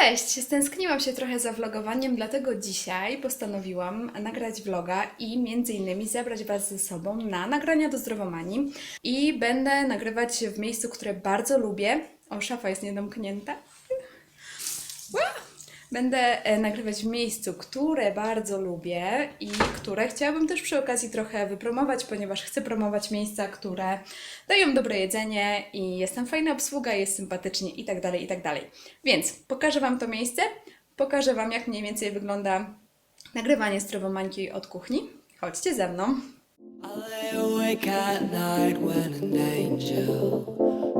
Cześć, stęskniłam się trochę za vlogowaniem, dlatego dzisiaj postanowiłam nagrać vloga i między innymi zabrać Was ze sobą na nagrania do Zdrowomanii i będę nagrywać w miejscu, które bardzo lubię. O, szafa jest niedomknięta. Będę e, nagrywać w miejscu, które bardzo lubię i które chciałabym też przy okazji trochę wypromować, ponieważ chcę promować miejsca, które dają dobre jedzenie i jest tam fajna obsługa, jest sympatycznie i tak dalej, i tak. Więc pokażę Wam to miejsce, pokażę Wam jak mniej więcej wygląda nagrywanie zdrowomańki od kuchni. Chodźcie ze mną. I lay awake at night when an angel,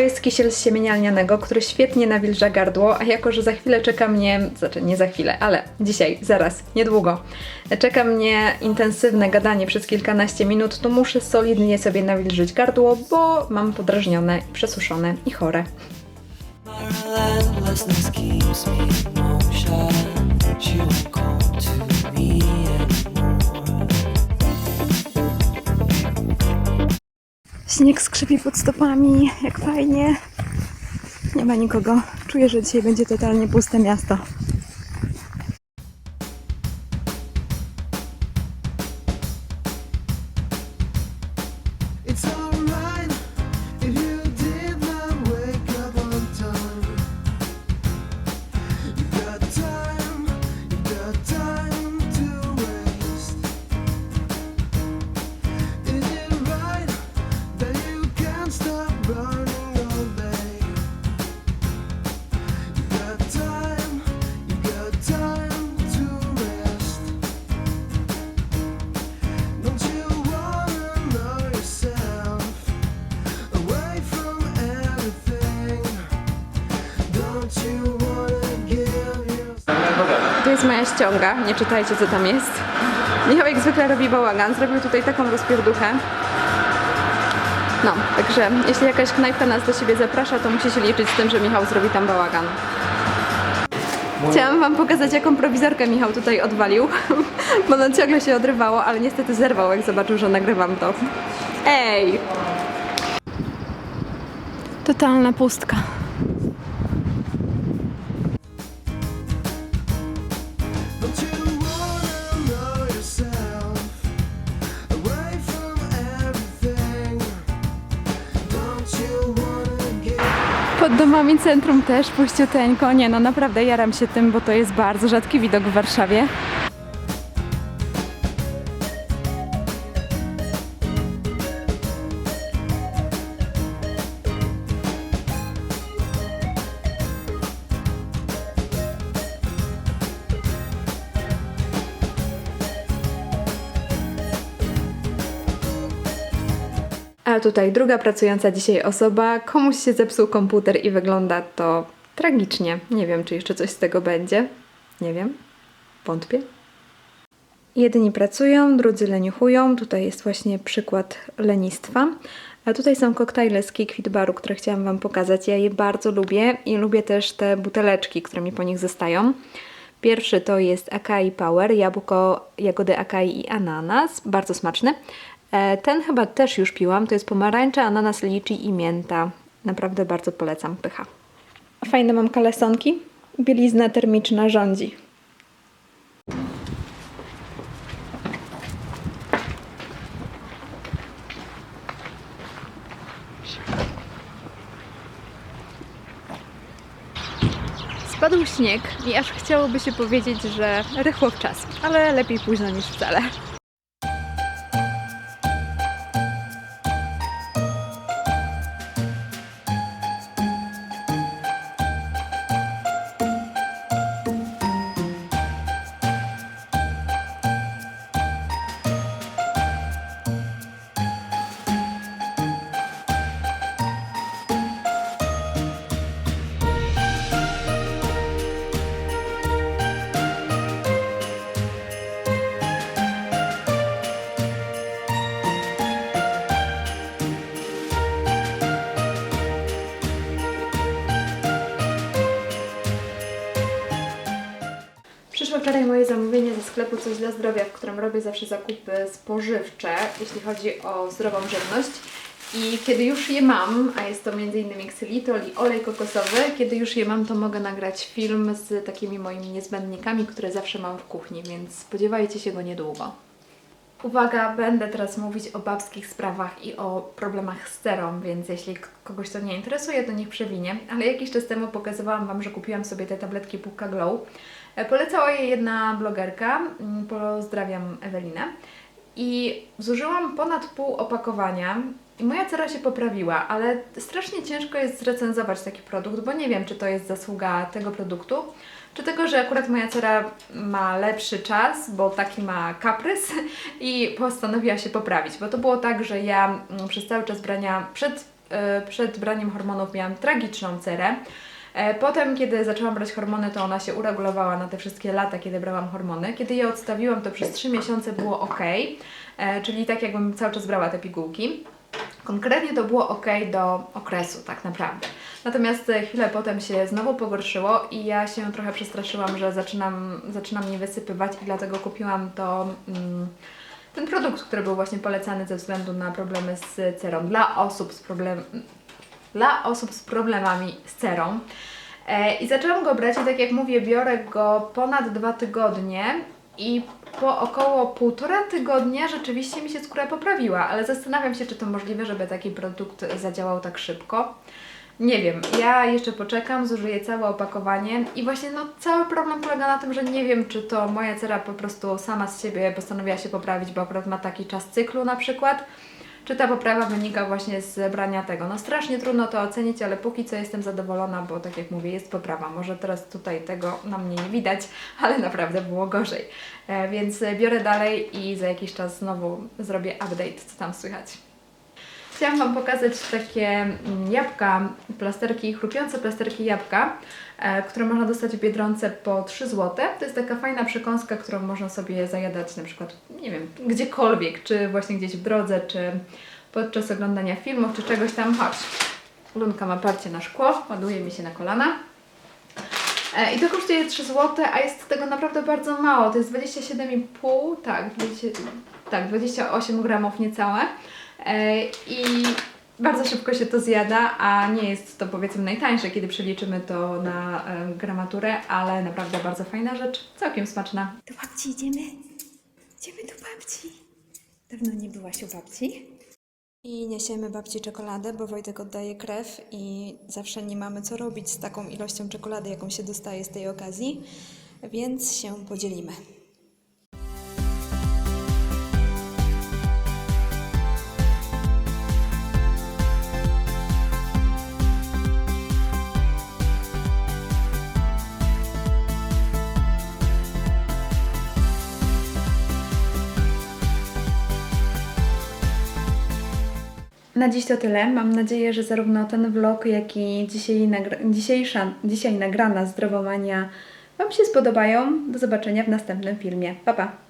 To jest kisiel z siemienia lnianego, który świetnie nawilża gardło, a jako, że za chwilę czeka mnie, znaczy nie za chwilę, ale dzisiaj, zaraz, niedługo, czeka mnie intensywne gadanie przez kilkanaście minut, to muszę solidnie sobie nawilżyć gardło, bo mam podrażnione, przesuszone i chore. Śnieg skrzypi pod stopami, jak fajnie. Nie ma nikogo. Czuję, że dzisiaj będzie totalnie puste miasto. Tu jest moja ściąga, nie czytajcie co tam jest. Michał jak zwykle robi bałagan, zrobił tutaj taką rozpierduchę. No, także jeśli jakaś knajpka nas do siebie zaprasza, to musi się liczyć z tym, że Michał zrobi tam bałagan. Chciałam wam pokazać, jaką prowizorkę Michał tutaj odwalił, bo ono ciągle się odrywało, ale niestety zerwał, jak zobaczył, że nagrywam to. Ej! Totalna pustka. Pod domami centrum też puściuteńko. Nie no, naprawdę jaram się tym, bo to jest bardzo rzadki widok w Warszawie. A tutaj druga pracująca dzisiaj osoba. Komuś się zepsuł komputer i wygląda to tragicznie. Nie wiem, czy jeszcze coś z tego będzie. Nie wiem. Wątpię. Jedni pracują, drudzy leniuchują. Tutaj jest właśnie przykład lenistwa. A tutaj są koktajle z Kikwit Baru, które chciałam Wam pokazać. Ja je bardzo lubię i lubię też te buteleczki, które mi po nich zostają. Pierwszy to jest Akai Power, jabłko, jagody Akai i ananas, bardzo smaczny. E, Ten chyba też już piłam, to jest pomarańcza, ananas, liczy i mięta. Naprawdę bardzo polecam, pycha. Fajne mam kalesonki, bielizna termiczna rządzi. Spadł śnieg i aż chciałoby się powiedzieć, że rychło w czas, ale lepiej późno niż wcale. Wczoraj moje zamówienie ze sklepu Coś dla Zdrowia, w którym robię zawsze zakupy spożywcze, jeśli chodzi o zdrową żywność. I kiedy już je mam, a jest to m.in. ksylitol i olej kokosowy, kiedy już je mam, to mogę nagrać film z takimi moimi niezbędnikami, które zawsze mam w kuchni, więc spodziewajcie się go niedługo. Uwaga, będę teraz mówić o babskich sprawach i o problemach z cerą, więc jeśli kogoś to nie interesuje, to niech przewinie. Ale jakiś czas temu pokazywałam Wam, że kupiłam sobie te tabletki Puka Glow. E, Polecała je jedna blogerka, mm, pozdrawiam Ewelinę. I zużyłam ponad pół opakowania. I moja cera się poprawiła, ale strasznie ciężko jest zrecenzować taki produkt, bo nie wiem, czy to jest zasługa tego produktu, czy tego, że akurat moja cera ma lepszy czas, bo taki ma kaprys i postanowiła się poprawić, bo to było tak, że ja mm, przez cały czas brania, przed, e, przed braniem hormonów miałam tragiczną cerę, Potem, kiedy zaczęłam brać hormony, to ona się uregulowała na te wszystkie lata, kiedy brałam hormony. Kiedy je odstawiłam, to przez 3 miesiące było ok, e, czyli tak jakbym cały czas brała te pigułki. Konkretnie to było ok do okresu, tak naprawdę. Natomiast e, chwilę potem się znowu pogorszyło i ja się trochę przestraszyłam, że zaczynam, zaczynam mnie wysypywać i dlatego kupiłam to. Mm, ten produkt, który był właśnie polecany ze względu na problemy z cerą dla osób z problem, dla osób z problemami z cerą. E, I zaczęłam go brać i tak jak mówię, biorę go ponad dwa tygodnie i po około półtora tygodnia rzeczywiście mi się skóra poprawiła, ale zastanawiam się, czy to możliwe, żeby taki produkt zadziałał tak szybko. Nie wiem, ja jeszcze poczekam, zużyję całe opakowanie i właśnie no cały problem polega na tym, że nie wiem, czy to moja cera po prostu sama z siebie postanowiła się poprawić, bo akurat ma taki czas cyklu na przykład, czy ta poprawa wynika właśnie z brania tego. No strasznie trudno to ocenić, ale póki co jestem zadowolona, bo tak jak mówię, jest poprawa. Może teraz tutaj tego na mnie nie widać, ale naprawdę było gorzej. E, więc biorę dalej i za jakiś czas znowu zrobię update, co tam słychać. Chciałam Wam pokazać takie mm, jabłka, plasterki, chrupiące plasterki jabłka, e, które można dostać w Biedronce po 3 zł. To jest taka fajna przekąska, którą można sobie zajadać na przykład, nie wiem, gdziekolwiek, czy właśnie gdzieś w drodze, czy podczas oglądania filmów, czy czegoś tam. Chodź, Lunka ma parcie na szkło, ładuje mi się na kolana. E, I to kosztuje 3 zł, a jest tego naprawdę bardzo mało. To jest 27,5, tak, 20, tak, 28 gramów niecałe. E, I bardzo szybko się to zjada, a nie jest to powiedzmy najtańsze, kiedy przeliczymy to na e, gramaturę, ale naprawdę bardzo fajna rzecz, całkiem smaczna. Do babci idziemy? Idziemy do babci. Dawno nie byłaś u babci? I niesiemy babci czekoladę, bo Wojtek oddaje krew i zawsze nie mamy co robić z taką ilością czekolady, jaką się dostaje z tej okazji, więc się podzielimy. Na dziś to tyle. Mam nadzieję, że zarówno ten vlog, jak i dzisiaj nagra- dzisiejsza, dzisiaj nagrana zdrowomania Wam się spodobają. Do zobaczenia w następnym filmie. Pa, pa!